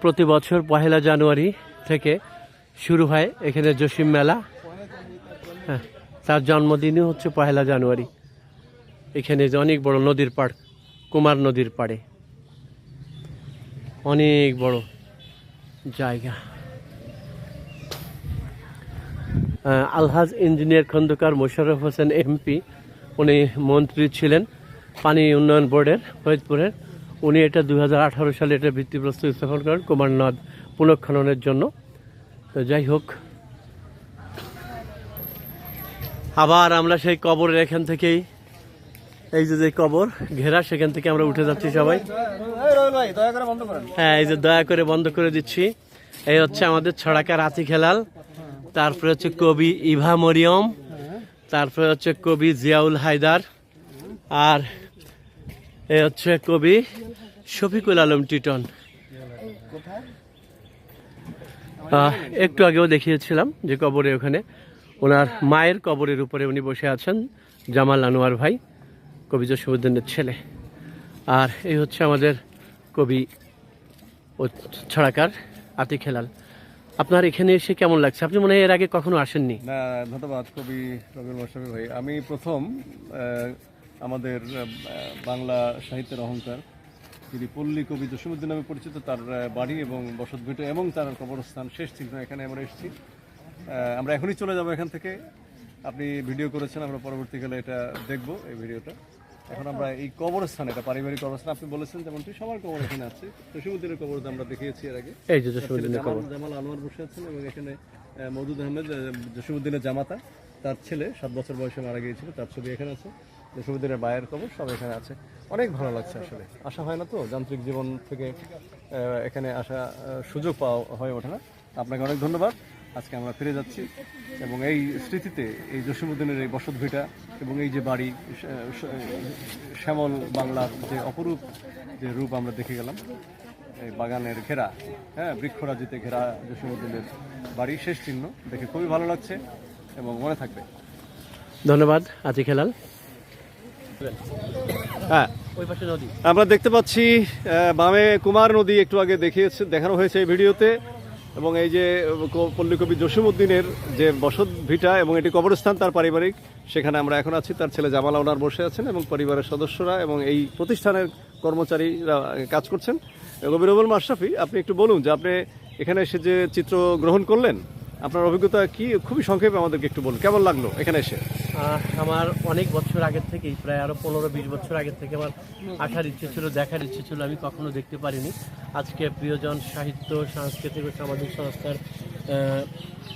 প্রতি বছর পহেলা জানুয়ারি থেকে শুরু হয় এখানে জসিম মেলা। হ্যাঁ তার জন্মদিনই হচ্ছে পহেলা জানুয়ারি। এখানে যে অনেক বড় নদীর পাড়, কুমার নদীর পাড়ে। অনেক বড় জায়গা। আলহাজ ইঞ্জিনিয়ার খন্দকার মোশাররফ হোসেন এমপি, উনি মন্ত্রী ছিলেন পানি উন্নয়ন বোর্ডের, ফরিদপুরের। উনি এটা দু হাজার আঠারো সালে এটা ভিত্তিপ্রস্তর স্থাপন করেন কুমার নদ পুনঃখননের জন্য। তো যাই হোক। আবার আমরা সেই কবরের এখান থেকেই, এই যে যে কবর, ঘেরা, সেখান থেকে আমরা উঠে যাচ্ছি সবাই। হ্যাঁ এই যে দয়া করে বন্ধ করে দিচ্ছি। এই হচ্ছে আমাদের ছড়াকার আতি খেলাল, তারপরে হচ্ছে কবি ইভা মরিয়ম, তারপরে হচ্ছে কবি জিয়াউল হায়দার, আর এই হচ্ছে কবি শফিকুল আলম টিটন। একটু আগেও দেখিয়েছিলাম যে কবরে ওখানে ওনার মায়ের কবরের উপরে উনি বসে আছেন জামাল আনোয়ার ভাই, কবি জসীমউদ্দিনের ছেলে। আর এই হচ্ছে আমাদের কবি ও ছড়াকার আতিক হেলাল। আপনার এখানে এসে কেমন লাগছে? আপনি মনে হয় এর আগে কখনো আসেননি। না, ধন্যবাদ কবি রবিউল ভাই। আমি প্রথম আমাদের বাংলা সাহিত্যের অহংকার। যিনি পল্লী কবি জসীমুদ্দিন নামে পরিচিত তার বাড়ি এবং বসতভিটা এবং তার কবরস্থান শেষ চিহ্ন এখানে আমরা এসেছি। আমরা এখনই চলে যাব এখান থেকে। আপনি ভিডিও করেছেন আমরা পরবর্তীকালে এটা দেখব এই ভিডিওটা। এখন আমরা এই কবরস্থান এটা পারিবারিক কবরস্থান আপনি বলেছেন যেমনটি সবার কবর এখানে আছে। জসীমুদ্দিনের কবর আমরা দেখিয়েছি এর আগে। এই যে জসীমউদ্দিনের কবর। জামাল আনোয়ার বসে আছেন এবং এখানে আহ, মওদুদ আহমেদ আহ, জসীমউদ্দিনের জামাতা। তার ছেলে সাত বছর বয়সে মারা গিয়েছিল তার ছবি এখানে আছে। জসীমউদ্দিনের বায়ের কবর সব এখানে আছে। অনেক ভালো লাগছে আসলে। আসা হয় না তো? যান্ত্রিক জীবন থেকে এখানে আসা সুযোগ পাওয়া হয়ে ওঠে না। আপনাকে অনেক ধন্যবাদ। আজকে আমরা ফিরে যাচ্ছি এবং এই স্মৃতিতে এই জসীমউদ্দিনের এই বসত ভিটা এবং এই যে বাড়ি শ্যামল বাংলার যে অপরূপ যে রূপ আমরা দেখে গেলাম, এই বাগানের ঘেরা হ্যাঁ বৃক্ষরাজিতে ঘেরা জসীমউদ্দিনের বাড়ি, শেষ চিহ্ন দেখে খুবই ভালো লাগছে এবং মনে থাকবে। ধন্যবাদ আতিক হেলাল। হ্যাঁ। আমরা দেখতে পাচ্ছি বামে কুমার নদী একটু আগে দেখিয়েছে দেখানো হয়েছে এই ভিডিওতে। এবং এই যে পল্লীকবি জসীমউদ্দিনের যে বসত ভিটা এবং এটি কবরস্থান তার পারিবারিক। সেখানে আমরা এখন আছি তার ছেলে জামাল ওনার বসে আছেন এবং পরিবারের সদস্যরা এবং এই প্রতিষ্ঠানের কর্মচারীরা কাজ করছেন। কবি রবুল মাশরাফি আপনি একটু বলুন যে আপনি এখানে এসে যে চিত্র গ্রহণ করলেন আপনার অভিজ্ঞতা কি? খুবই সংক্ষেপে আমাদেরকে একটু বলুন। কেমন লাগল এখানে এসে? আমার অনেক বছর আগের থেকেই, প্রায় আরও পনেরো বিশ বছর আগের থেকে আমার আসার ইচ্ছে ছিল, দেখার ইচ্ছে ছিল, আমি কখনো দেখতে পারিনি। আজকে প্রিয়জন, সাহিত্য, সাংস্কৃতিক ও সামাজিক সংস্থার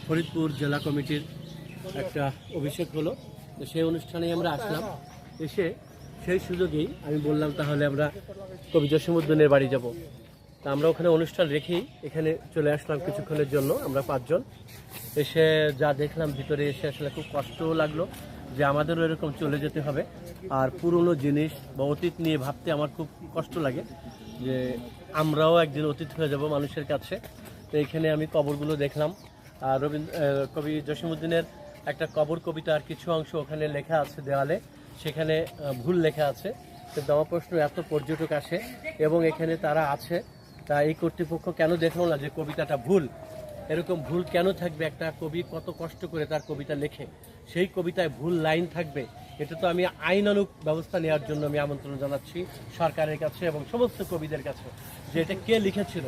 ফরিদপুর জেলা কমিটির একটা অভিষেক হলো। তো সেই অনুষ্ঠানে আমরা আসলাম। এসে সেই সুযোগেই আমি বললাম, তাহলে আমরা কবি জসীমউদ্দিনের বাড়ি যাব। তা আমরা ওখানে অনুষ্ঠান রেখেই এখানে চলে আসলাম কিছুক্ষণের জন্য, আমরা পাঁচজন। এসে যা দেখলাম, ভিতরে এসে আসলে খুব কষ্টও লাগল যে আমাদেরও এরকম চলে যেতে হবে। আর পুরনো জিনিস বা অতীত নিয়ে ভাবতে আমার খুব কষ্ট লাগে যে আমরাও একদিন অতীত হয়ে যাব মানুষের কাছে। তো এখানে আমি কবরগুলো দেখলাম। আর রবীন্দ্র কবি জসীমউদ্দিনের একটা কবর কবিতার কিছু অংশ ওখানে লেখা আছে দেওয়ালে সেখানে ভুল লেখা আছে। কিন্তু আমার প্রশ্ন, এত পর্যটক আসে এবং এখানে তারা আছে। তা এই কর্তৃপক্ষ কেন দেখল না যে কবিতাটা ভুল? এরকম ভুল কেন থাকবে? একটা কবি কত কষ্ট করে তার কবিতা লেখে। সেই কবিতায় ভুল লাইন থাকবে? এটা তো আমি আইনানুক ব্যবস্থা নেওয়ার জন্য আমি আমন্ত্রণ জানাচ্ছি সরকারের কাছে এবং সমস্ত কবিদের কাছে যে এটা কে লিখেছিল?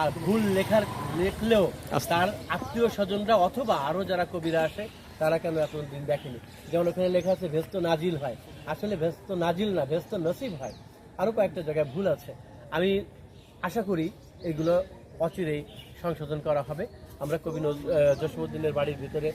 আর ভুল লেখার লেখলেও তার আত্মীয় স্বজনরা অথবা আরও যারা কবিরা আসে তারা কেন এতদিন দেখেনি? যেমন ওখানে লেখা আছে ভেস্ত নাজিল হয়। আসলে ভেস্ত নাজিল না ভেস্ত নসিব হয়। আরও কয়েকটা জায়গায় ভুল আছে। আমি আশা করি এগুলো অচিরেই সংশোধন করা হবে। আমরা কবি জসীমউদ্দিনের বাড়ির ভিতরে